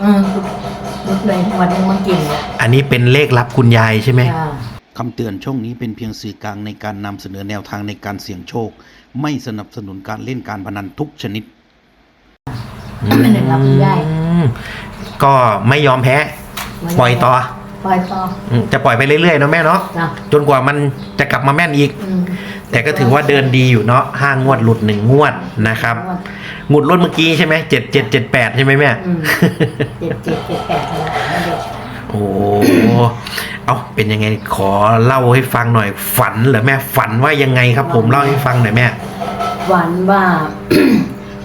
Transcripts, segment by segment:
เออลุกเลยวันนึงมันกินอะอันนี้เป็นเลขลับคุณยายใช่ไหม จ้าคำเตือนช่องนี้เป็นเพียงสื่อกลางในการนำเสนอแนวทางในการเสี่ยงโชค ไม่สนับสนุนการเล่นการพนันทุกชนิดไม่ได้รับคุณยายอืมก็ไม่ยอมแพ้ปล่อยต่อปล่อยต่ออืมจะปล่อยไปเรื่อยๆเนาะแม่เนาะ จ้ะจนกว่ามันจะกลับมาแม่นอีก อืม แต่ก็ถือว่าเดินดีอยู่เนาะห้างวดหลุดหนึ่งงวดนะครับหมุดรถเมื่อกี้ใช่ไหมเจ็ดเจ็ดเจ็ดแปดใช่ไหมแม่อืมเจ็ดเจ็ดเจ็ดแปดแล้วไม่ได้โอ้เอาเป็นยังไงขอเล่าให้ฟังหน่อยฝันเหรอแม่ฝันว่ายังไงครับ ผมเล่าให้ฟังหน่อยแม่วันว่า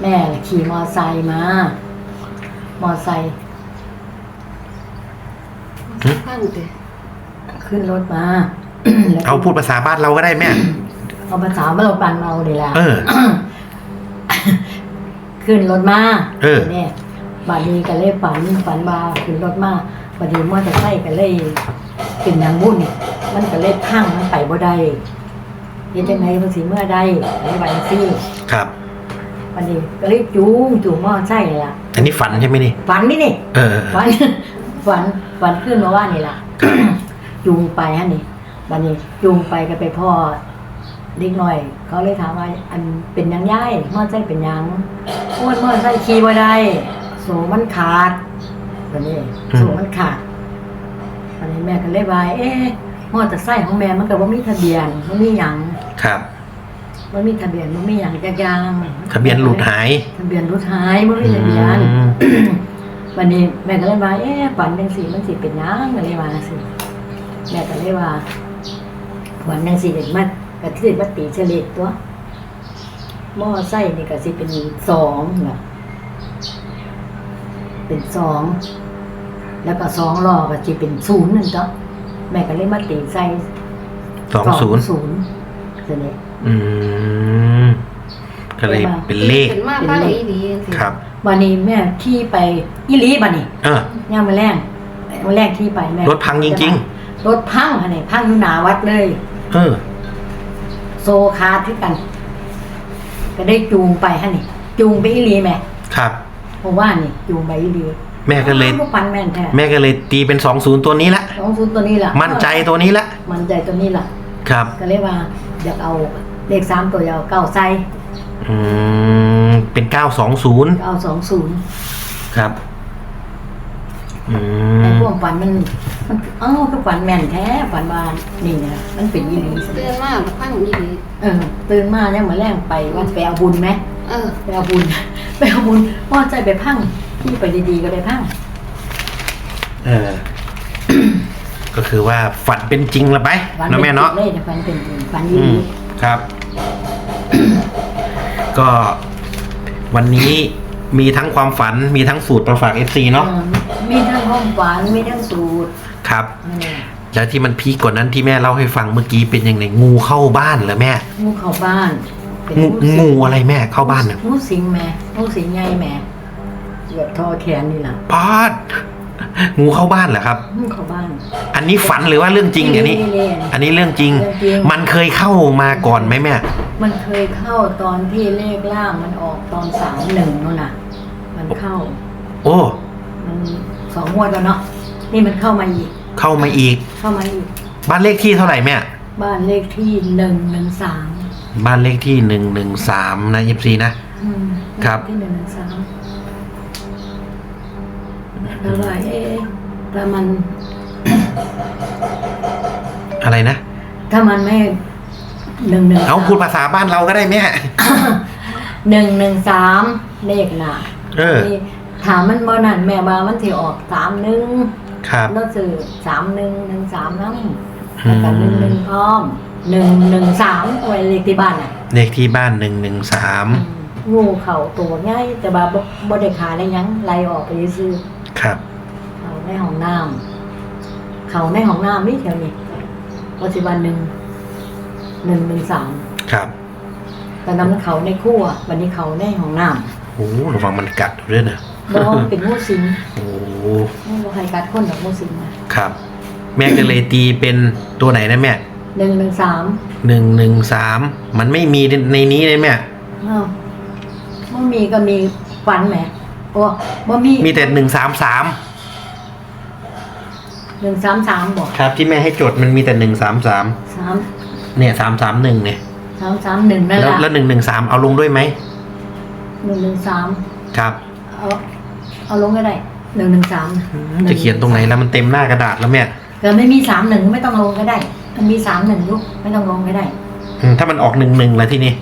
แม่ขี่มอไซค์มา มอไซค์ฟังเตะขึ้นรถมาแล้วเอาพูดภาษาบ้านเราก็ได้แม่ เอาภาษาบ้านเราปันเอาดีละเออ ขึ้นรถมาเออ เนี่ยบาดนีก็เลยฝันฝันว่าขึ้นรถมาบาดนีมอเตอร์ไซค์ก็เลยเป็นอย่างวุ่นมันก็เลยพังมันไปบ่ได้เฮ็ดจังไงมันสิเมื่อได้ในวันซี่ครับ บาดนีก็เลยจูงจูงมอเตอร์ไซค์เลยล่ะอันนี้ฝันใช่ไหมนี่ ฝันนี่นี่ เออฝันฝันฝันขึ้นมาว่านี่ล่ะ จูงไปฮะนี่บาดนีจูงไปก็ไปพ่อ เด็กหน่อย เขาเลยถามว่าอันเป็นหยังย่ายมอเตอร์ไซค์เป็นหยังอ้วนมอเตอร์ไซค์ขี่บ่ได้โสมันขาดวันนี้โสมันขาดวันนี้แม่ก็เลยว่าเอ๊ะมอเตอร์ไซค์ของแม่มันก็บ่มีทะเบียนบ่มีหยังครับบ่มีทะเบียนบ่มีหยังจักอย่างทะเบียนหลุดหายทะเบียนรถหายบ่มีทะเบียนอืมวันนี้แม่ก็เลยว่าเอ๊ะฝันจังซี่มันสิเป็นหยังก็เลยว่าสิแม่ก็เลยว่าฝันจังซี่เด็กมัน ก็สิมาตีเฉลี่ยตัวมอไซค์นี่ก็สิเป็นสองน่ะเป็นสอง แล้วก็สองล้อก็สิเป็นศูนย์นั่นก็แม่ก็เลยมาตีใส่สองศูนย์ศูนย์ตัวนี้อืมก็เลยเป็นเลขเป็นมากฟังอีดีจังซี่ครับวันนี้แม่ขี่ไปอีหลีบัดนี้เออย่างมาแรงมาแรงขี่ไปแม่รถพังจริงรถพังค่ะนี่พังอยู่หนาวัดเลย เออ โซคาที่กัน ก็ได้จูงไปฮะนี่ จูงไปอีหลีแม่ครับ เพราะว่านี่จูงไปอีหลีแม่ก็เลย อ้าวปันแม่นแท้แม่ก็เลยตีเป็นสองศูนย์ตัวนี้ละ สองศูนย์ตัวนี้ล่ะมั่นใจตัวนี้ละมั่นใจตัวนี้ล่ะ ครับ ก็เลยว่า อยากเอาเลขสามตัวอยากเอาเก้าใส่อืม เป็นเก้าสองศูนย์เก้าสองศูนย์ครับ อืไอ้มพวกฝันมัน มันเอ้าก็ฝันแม่นแท้ฝันว่านี่นะมันเป็นอีหลีสิเตือนมากฟังอีดีเออตื่นมาเนี่ยมาแรงไปวันไปเอาบุญไหมเออไปเอาบุญไปเอาบุญพ่อใจไปพังที่ไปดีๆก็ไปพังเออ ก็คือว่าฝันเป็นจริงละไปฝันเนาะเป็แม่นเนาะเลยแต่ฝันเป็นจริงฝันอืดีมครับ ก็วันนี้มีทั้งความฝันมีทั้งสูตรประฝากเอฟซีๆเนาะเออมีทั้งห้องฝันมีทั้งสูตร ครับเออแล้วที่มันพีคกว่านั้นที่แม่เล่าให้ฟังเมื่อกี้เป็นยังไงงูเข้าบ้านเหรอแม่งูเข้าบ้านเป็นงูสิงูอะไรแม่เข้าบ้านเนี่ยงูสิงแม่งูสิงไงแม่เหยียบทอแขนนี่ล่ะพาดงูเข้าบ้านเหรอครับ งูเข้าบ้านอันนี้ฝันหรือว่าเรื่องจริงอันนี้อันนี้เรื่องจริง เรื่องจริง มันเคยเข้ามาก่อนไหมแม่ มันเคยเข้าตอนที่เลขล่างมันออกตอนสามหนึ่งนู่นน่ะ มันเข้า โอ้ มันสองงวดแล้วเนาะ นี่มันเข้ามาอีก เข้ามาอีก เข้ามาอีก บ้านเลขที่เท่าไหร่แม่ บ้านเลขที่หนึ่งหนึ่งสามบ้านเลขที่หนึ่งหนึ่งสามนะยิบซีนะครับ ที่หนึ่งหนึ่งสามแล้วว่าเอ๊ะถ้ามันอะไรนะ ถ้ามันไม่หนึ่งหนึ่งเอาพูดภาษาบ้านเราก็ได้แม่ หนึ่งหนึ่งสามเลขน่ะเออ นี่ถามมันบ่นั่นแม่บามันถือออกสามหนึ่ง ครับเราซื้อสามหนึ่งหนึ่งสามน้ำอืแล้วก็หนึ่งหนึ่งมพร้อมหนึ่งหนึ่งสามไว้เลขที่บ้านอะเลขที่บ้านหนึ่งหนึ่งสามงูเข่าตัวง่ายแต่บาบ่บ่ได้ขาอะไรยังไล่ออกไปซื้อครับ เขาในห้องน้ำเขาในห้องน้ำนี่เท่านี้ปัจจุบันหนึ่งหนึ่งหนึ่งสามครับแต่น้ำเขาในครัววันนี้เขาในห้องน้โอ้ระวังมันกัดด้วยนะำแล้วเป็นงูสิงโอ้ไม่รู้ใครกัดคนแบบงูสิงนะครับ แม่ก็เลยตีเป็นตัวไหนนะแม่หนึ่งหนึ่งสามหนึ่งหนึ่งสามมันไม่มีในนี้เลยแม่อ้าวมันมีก็มีฟันแหมโอ้บ่มีมีแต่หนึ่งสามสามหนึ่งสามสามบอกครับ ที่แม่ให้จดมันมีแต่หนึ่งสามสามสามเนี่ยสามสามหนึ่งเนี่ยสามสามหนึ่งนั่นแล้วแหละแล้วหนึ่งหนึ่งสามเอาลงด้วยไหมหนึ่งหนึ่งสามครับ เอา เอาลงก็ได้หนึ่งหนึ่งสามจะเขียนตรงไหนแล้วมันเต็มหน้ากระดาษแล้วแม่เกิดไม่มีสามหนึ่งไม่ต้องลงก็ได้ มันมีสามหนึ่งยุกไม่ต้องลงก็ได้อืมถ้ามันออกหนึ่งหนึ่งแล้วที่นี่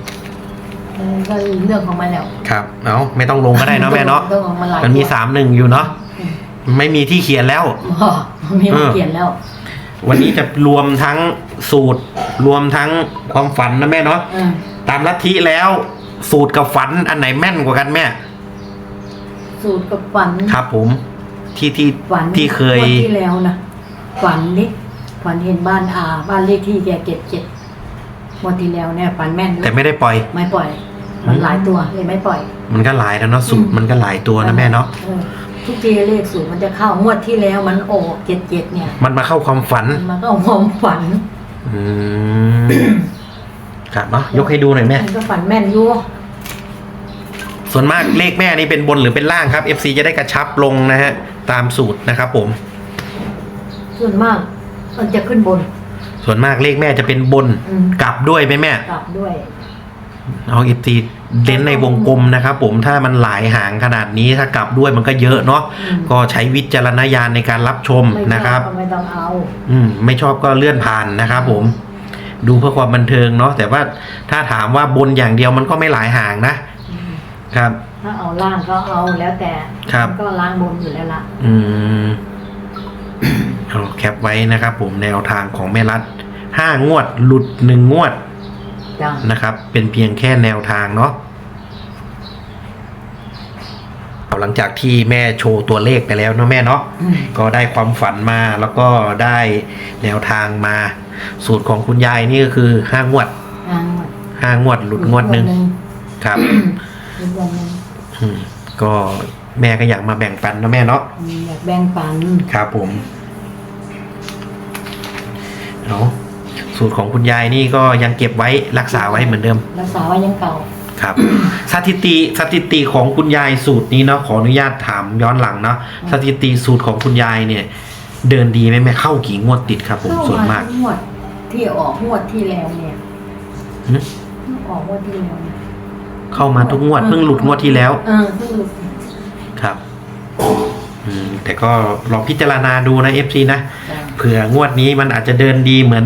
เออก็เรื่องของมันแล้ว ครับ เอาไม่ต้องลงก็ได้เนาะแม่เนาะเรื่องของมันหลายมันมีตัวสามหนึ่งอยู่เนาะอืมไม่มีที่เขียนแล้วอ๋อมันมีมาเขียนแล้ว วันนี้จะรวมทั้งสูตร รวมทั้งความฝันนะแม่เนาะเออตามลัทธิแล้ว สูตรกับฝันอันไหนแม่นกว่ากันแม่ สูตรกับฝันครับผมที่ที่ฝันที่เคยงวดที่แล้วนะฝันนี่ฝันเห็นบ้านอาบ้านเลขที่แกเจ็ดเจ็ดงวดที่แล้วเนี่ยฝันแม่นอยู่แต่ไม่ได้ปล่อย ไม่ปล่อย มันหลายตัวเลยไม่ปล่อย มันก็หลายแล้วเนาะสูตรมันก็หลายตัวนะแม่เนาะออทุกทีเลขสูตรมันจะเข้างวดที่แล้วมันโอกเจ็ดเจ็ดเนี่ย มันมาเข้าความฝันมันก็เอาความฝัน อืมครับเนาะยกให้ดูหน่อยแม่มันก็ฝันแม่นอยู่ ส่วนมากเลขแม่นี่เป็นบนหรือเป็นล่างครับ FC จะได้กระชับลงนะฮะตามสูตรนะครับผม ส่วนมากมันจะขึ้นบนส่วนมากเลขแม่จะเป็นบนอืมกลับด้วยไหมแม่กลับด้วยเอาอีซีเน้นในวงกลมนะครับผมถ้ามันหลายหางขนาดนี้ถ้ากลับด้วยมันก็เยอะเนาะอืมก็ใช้วิจารณญาณในการรับชมไม่ชอนะครับ ก็ไม่ต้องเอาอืมไม่ชอบก็เลื่อนผ่านนะครับผม ดูเพื่อความบันเทิงเนาะแต่ว่าถ้าถามว่าบนอย่างเดียวมันก็ไม่หลายหางนะอืม ครับ ถ้าเอาล่างก็เอาแล้วแต่ครับ มันก็ล้างบนอยู่แล้วล่ะ อืมเอาแคปไว้นะครับ ผมแนวทางของแม่รัฐห้างวด หลุดหนึ่งงวดจ้ะนะครับ เป็นเพียงแค่แนวทางเนาะเอาหลังจากที่แม่โชว์ตัวเลขไปแล้วเนาะแม่เนาะ อืมก็ได้ความฝันมาแล้วก็ได้แนวทางมา สูตรของคุณยายนี่ก็คือห้างวดอ่างวดห้างวดหลุดงวดหนึ่งครับ อีกวันหนึ่งอืมก็แม่ก็อยากมาแบ่งปันนะแม่เนาะอืมอยากแบ่งปันครับผมเอาสูตรของคุณยายนี่ก็ยังเก็บไว้รักษาไว้เหมือนเดิมรักษาไว้ยังเก่า ครับ สถิติสถิติของคุณยายสูตรนี้เนาะขออนุญาตถามย้อนหลังเนาะสถิติสูตรของคุณยายเนี่ย เดินดีไหมแม่เข้ากี่งวดติดครับ ผมเข้าส่วนมากทุงวดที่ออกงวดที่แล้วเนี่ยหึ ออกงวดที่แล้วเนี่ย เข้ามาทุกงวดเพิ่งหลุดงวดที่แล้ว เออเพิ่งหลุดครับอืมแต่ก็ลองพิจารณาดูนะเอฟซีนะ จ้ะ เผื่องวดนี้มันอาจจะเดินดีเหมือน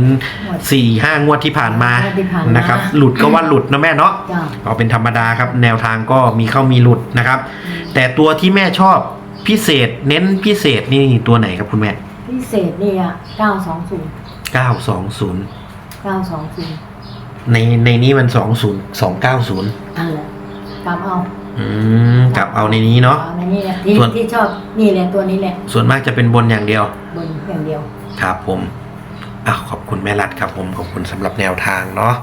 สี่ห้างวดที่ผ่านมางวดที่ผ่านมา นะครับ หลุดก็ว่าหลุดนะแม่เนาะ จ้ะเอาเป็นธรรมดาครับ แนวทางก็มีเข้ามีหลุดนะครับ แต่ตัวที่แม่ชอบพิเศษเน้นพิเศษนี่ตัวไหนครับคุณแม่ พิเศษเนี่ยเก้าสองศูนย์เก้าสองศูนย์เก้าสองศูนย์ ในในนี้มันสองศูนย์สองเก้าศูนย์อันแหละกำเอาอืมกลับเอาในนี้เนาะอในนี้แหละที่ส่วนที่ชอบนี่แหละตัวนี้แหละ ส่วนมากจะเป็นบนอย่างเดียว บนอย่างเดียว ครับผมอะขอบคุณแม่รัดครับผม ขอบคุณสำหรับแนวทางเนาะ